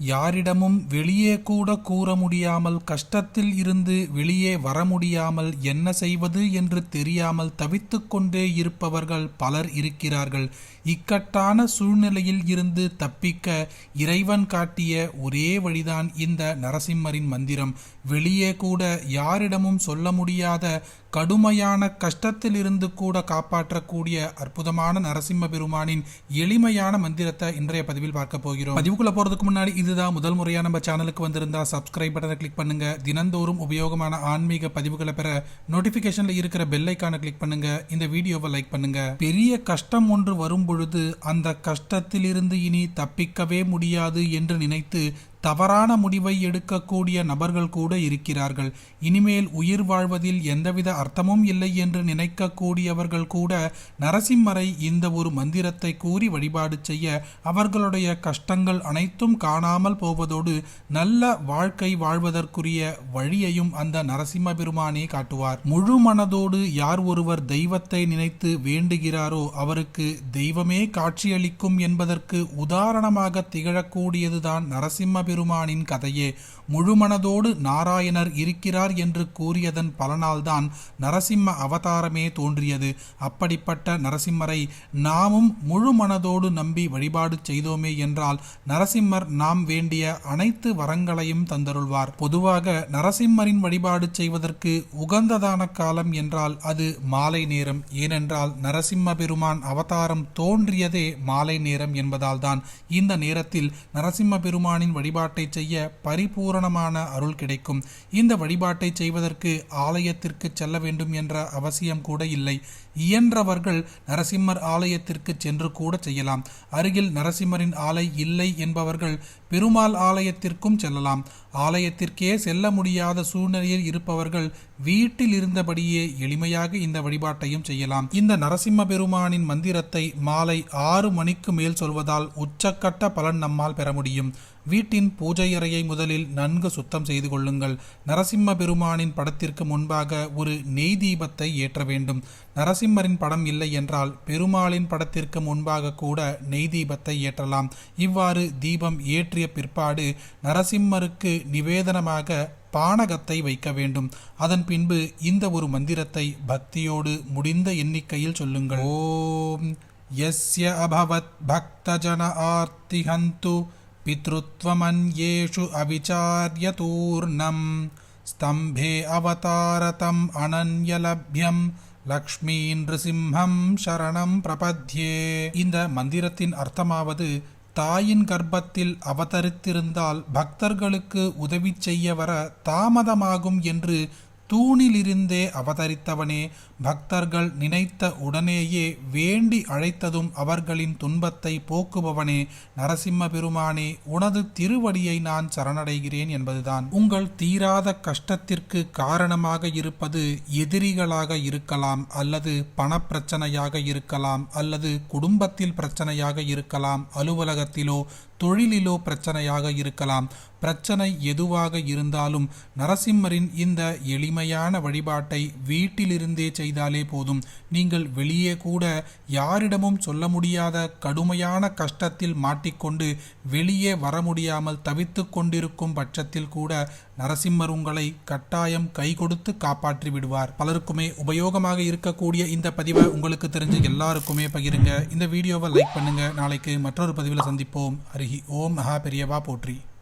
யாரிடமும் வெளியே கூட கூற முடியாமல் கஷ்டத்தில் இருந்து வெளியே வர முடியாமல் என்ன செய்வது என்று தெரியாமல் தவித்து கொண்டே இருப்பவர்கள் பலர் இருக்கிறார்கள். இக்கட்டான சூழ்நிலையில் இருந்து தப்பிக்க இறைவன் காட்டிய ஒரே வழிதான் இந்த நரசிம்மரின் மந்திரம். வெளியே கூட யாரிடமும் சொல்ல முடியாத கடுமையான கஷ்டத்தில் இருந்து கூட காப்பாற்றக்கூடிய அற்புதமான நரசிம்ம பெருமானின் எளிமையான மந்திரத்தை இன்றைய பதிவில் பார்க்க போகிறோம். பதிவுக்குள்ள போறதுக்கு முன்னாடி இதுதான் முதல் முறையா நம்ம சேனலுக்கு வந்திருந்தா சப்ஸ்கிரைப் பட்டனை கிளிக் பண்ணுங்க. தினந்தோறும் உபயோகமான ஆன்மீக பதிவுகளை பெற நோட்டிபிகேஷன்ல இருக்கிற பெல் ஐக்கான கிளிக் பண்ணுங்க. இந்த வீடியோவை லைக் பண்ணுங்க. பெரிய கஷ்டம் ஒன்று வரும் பொழுது அந்த கஷ்டத்திலிருந்து இனி தப்பிக்கவே முடியாது என்று நினைத்து தவறான முடிவை எடுக்கக்கூடிய நபர்கள் கூட இருக்கிறார்கள். இனிமேல் உயிர் வாழ்வதில் எந்தவித அர்த்தமும் இல்லை என்று நினைக்கக்கூடியவர்கள் கூட நரசிம்மரை இந்த ஒரு மந்திரத்தை கூறி வழிபாடு செய்ய அவர்களுடைய கஷ்டங்கள் அனைத்தும் காணாமல் போவதோடு நல்ல வாழ்க்கை வாழ்வதற்குரிய வழியையும் அந்த நரசிம்ம பெருமானே காட்டுவார். முழு மனதோடு யார் ஒருவர் தெய்வத்தை நினைத்து வேண்டுகிறாரோ அவருக்கு தெய்வமே காட்சியளிக்கும் என்பதற்கு உதாரணமாக திகழக்கூடியதுதான் நரசிம்ம பெருமானின் கதையே. முழுமனதோடு நாராயணர் இருக்கிறார் என்று கூறியதன் பலனால்தான் நரசிம்ம அவதாரமே தோன்றியது. அப்படிப்பட்ட நரசிம்மரை நாமும் முழு மனதோடு நம்பி வழிபாடு செய்தோமே என்றால் நரசிம்மர் நாம் வேண்டிய அனைத்து வரங்களையும் தந்தருள்வார். பொதுவாக நரசிம்மரின் வழிபாடு செய்வதற்கு உகந்ததான காலம் என்றால் அது மாலை நேரம். ஏனென்றால் நரசிம்ம பெருமான் அவதாரம் தோன்றியதே மாலை நேரம் என்பதால்தான். இந்த நேரத்தில் நரசிம்ம பெருமானின் வழிபாட்டை செய்ய பரிபூரணமான அருள் கிடைக்கும். இந்த வழிபாட்டை செய்வதற்கு ஆலயத்திற்கு செல்ல வேண்டும் என்ற அவசியம் கூட இல்லை. இயன்றவர்கள் நரசிம்மர் ஆலயத்திற்கு சென்று கூட செய்யலாம். அருகில் நரசிம்மரின் ஆலை இல்லை என்பவர்கள் பெருமாள் ஆலயத்திற்கும் செல்லலாம். ஆலயத்திற்கே செல்ல முடியாத சூழ்நிலையில் இருப்பவர்கள் வீட்டில் இருந்தபடியே எளிமையாக இந்த வழிபாட்டையும் செய்யலாம். இந்த நரசிம்ம பெருமானின் மந்திரத்தை மாலை ஆறு மணிக்கு மேல் சொல்வதால் உச்சக்கட்ட பலன் நம்மால் பெற முடியும். வீட்டின் பூஜை அறையை முதலில் நன்கு சுத்தம் செய்து கொள்ளுங்கள். நரசிம்ம பெருமானின் படத்திற்கு முன்பாக ஒரு நெய் தீபத்தை ஏற்ற வேண்டும். நரசிம்மரின் படம் இல்லை என்றால் பெருமாளின் படத்திற்கு முன்பாக கூட நெய் தீபத்தை ஏற்றலாம். இவ்வாறு தீபம் ஏற்றிய பிற்பாடு நரசிம்மருக்கு நிவேதனமாக பானகத்தை வைக்க வேண்டும் அதன் பின்பு இந்த ஒரு மந்திரத்தை பக்தியோடு முடிந்த எண்ணிக்கையில் சொல்லுங்கள் ஓம் யஸ்ய அபவத் பக்தஜன ஆர்த்திஹந்து पितृत्वमन्येषु अविचार्यतूर्णं स्तम्भे अवतारतम् अनन्यलभ्यम् லக்ஷ்மி நிருசிம்ஹம் சரணம் பிரபத்யே இந்த மந்திரத்தின் அர்த்தமாவது தாயின் கர்ப்பத்தில் அவதரித்திருந்தால் பக்தர்களுக்கு உதவி செய்ய வர தாமதமாகும் என்று தூணிலிருந்தே அவதரித்தவனே பக்தர்கள் நினைத்த உடனேயே வேண்டி அழைத்ததும் அவர்களின் துன்பத்தை போக்குபவனே நரசிம்ம பெருமானே உனது திருவடியை நான் சரணடைகிறேன் என்பதுதான். உங்கள் தீராத கஷ்டத்திற்கு காரணமாக இருப்பது எதிரிகளாக இருக்கலாம் அல்லது பணப்பிரச்சனையாக இருக்கலாம் அல்லது குடும்பத்தில் பிரச்சனையாக இருக்கலாம் அலுவலகத்திலோ தொழிலிலோ பிரச்சனையாக இருக்கலாம். பிரச்சனை எதுவாக இருந்தாலும் நரசிம்மரின் இந்த எளிமையான வழிபாட்டை வீட்டிலிருந்தே செய்தாலே போதும். நீங்கள் வெளியே கூட யாரிடமும் சொல்ல முடியாத கடுமையான கஷ்டத்தில் மாட்டிக்கொண்டு வெளியே வர முடியாமல் தவித்து கொண்டிருக்கும் பட்சத்தில் கூட நரசிம்மர் உங்களை கட்டாயம் கை கொடுத்து காப்பாற்றி விடுவார். பலருக்குமே உபயோகமாக இருக்கக்கூடிய இந்த பதிவை உங்களுக்கு தெரிஞ்ச எல்லாருக்குமே பகிருங்க. இந்த வீடியோவை லைக் பண்ணுங்க. நாளைக்கு மற்றொரு பதிவில் சந்திப்போம். அருகி ஓம். மகா பெரியவா போற்றி.